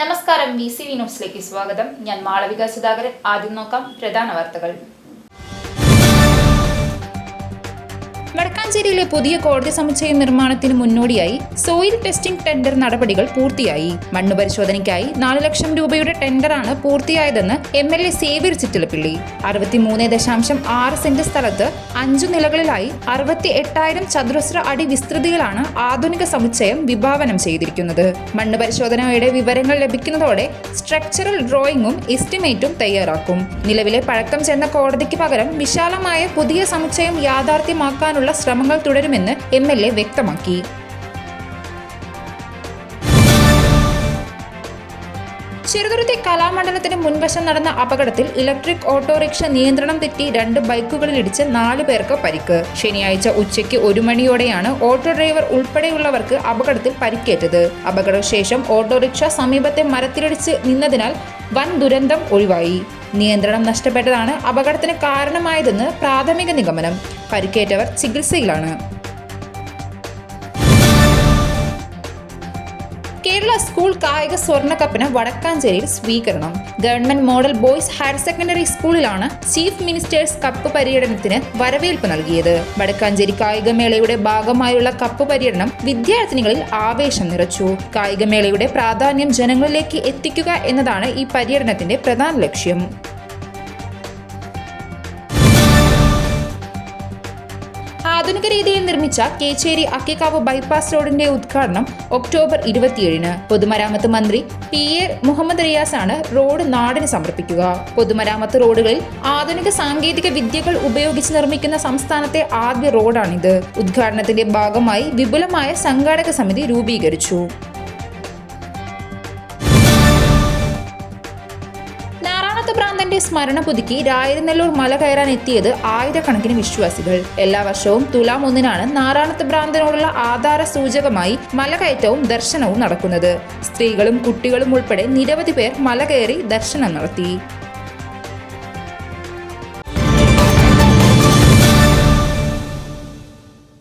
നമസ്കാരം V C V ന്യൂസിലേക്ക് സ്വാഗതം. ഞാൻ മാളവിക സുധാകരൻ. ആദ്യം നോക്കാം പ്രധാന വാർത്തകൾ. വടക്കാഞ്ചേരിയിലെ പുതിയ കോടതി സമുച്ചയ നിർമ്മാണത്തിന് മുന്നോടിയായി സോയിൽ ടെസ്റ്റിംഗ് ടെൻഡർ നടപടികൾ പൂർത്തിയായി. മണ്ണു പരിശോധനയ്ക്കായി നാല് ലക്ഷം രൂപയുടെ ടെൻഡറാണ് പൂർത്തിയായതെന്ന് M L A Xavier Chittilappilly. അറുപത്തിമൂന്ന് ദശാംശം ആറ് സെന്റ് സ്ഥലത്ത് അഞ്ചു നിലകളിലായി അറുപത്തി എട്ടായിരം ചതുരശ്ര അടി വിസ്തൃതികളാണ് ആധുനിക സമുച്ചയം വിഭാവനം ചെയ്തിരിക്കുന്നത്. മണ്ണ് പരിശോധനയുടെ വിവരങ്ങൾ ലഭിക്കുന്നതോടെ സ്ട്രക്ചറൽ ഡ്രോയിങ്ങും എസ്റ്റിമേറ്റും തയ്യാറാക്കും. നിലവിലെ പഴക്കം ചെന്ന കോടതിക്ക് പകരം വിശാലമായ പുതിയ സമുച്ചയം യാഥാർത്ഥ്യമാക്കാനുള്ള ശ്രമങ്ങൾ തുടരുമെന്ന് എം എൽ എ വ്യക്തമാക്കി. ചെറുതുരുത്തി കലാമണ്ഡലത്തിന് മുൻവശം നടന്ന അപകടത്തിൽ ഇലക്ട്രിക് ഓട്ടോറിക്ഷ നിയന്ത്രണം തെറ്റി രണ്ട് ബൈക്കുകളിലിടിച്ച് നാലു പേർക്ക് പരിക്ക്. ശനിയാഴ്ച ഉച്ചയ്ക്ക് ഒരു മണിയോടെയാണ് ഓട്ടോ ഡ്രൈവർ ഉൾപ്പെടെയുള്ളവർക്ക് അപകടത്തിൽ പരിക്കേറ്റത്. അപകടശേഷം ഓട്ടോറിക്ഷ സമീപത്തെ മരത്തിലിടിച്ച് നിന്നതിനാൽ വൻ ദുരന്തം ഒഴിവായി. നിയന്ത്രണം നഷ്ടപ്പെട്ടതാണ് അപകടത്തിന് കാരണമായതെന്ന് പ്രാഥമിക നിഗമനം. പരിക്കേറ്റവർ ചികിത്സയിലാണ്. കേരള സ്കൂൾ കായിക സ്വർണക്കപ്പിന് വടക്കാഞ്ചേരിയിൽ സ്വീകരണം. Government model boys higher secondary സ്കൂളിലാണ് ചീഫ് മിനിസ്റ്റേഴ്സ് കപ്പ് പര്യടനത്തിന് വരവേൽപ്പ് നൽകിയത്. വടക്കാഞ്ചേരി കായികമേളയുടെ ഭാഗമായുള്ള കപ്പ് പര്യടനം വിദ്യാർത്ഥിനികളിൽ ആവേശം നിറച്ചു. കായികമേളയുടെ പ്രാധാന്യം ജനങ്ങളിലേക്ക് എത്തിക്കുക എന്നതാണ് ഈ പര്യടനത്തിന്റെ പ്രധാന ലക്ഷ്യം. ആധുനിക രീതിയിൽ നിർമ്മിച്ച കേച്ചേരി അക്കിക്കാവ് ബൈപ്പാസ് റോഡിന്റെ ഉദ്ഘാടനം ഒക്ടോബർ ഇരുപത്തിയേഴിന്. പൊതുമരാമത്ത് മന്ത്രി പി എ മുഹമ്മദ് റിയാസ് ആണ് റോഡ് നാടിന് സമർപ്പിക്കുക. പൊതുമരാമത്ത് റോഡുകളിൽ ആധുനിക സാങ്കേതിക വിദ്യകൾ ഉപയോഗിച്ച് നിർമ്മിക്കുന്ന സംസ്ഥാനത്തെ ആദ്യ റോഡാണിത്. ഉദ്ഘാടനത്തിന്റെ ഭാഗമായി വിപുലമായ സംഘാടക സമിതി രൂപീകരിച്ചു. ഭ്രാന്തന്റെ സ്മരണ പുതുക്കി രായരനെല്ലൂർ മല കയറാൻ എത്തിയത് ആയിരക്കണക്കിന് വിശ്വാസികൾ. എല്ലാ വർഷവും തുലാം ഒന്നിനാണ് നാറാണത്ത് ഭ്രാന്തനോടുള്ള ആധാര സൂചകമായി മലകയറ്റവും ദർശനവും നടക്കുന്നത്. സ്ത്രീകളും കുട്ടികളും ഉൾപ്പെടെ നിരവധി പേർ മല കയറി ദർശനം നടത്തി.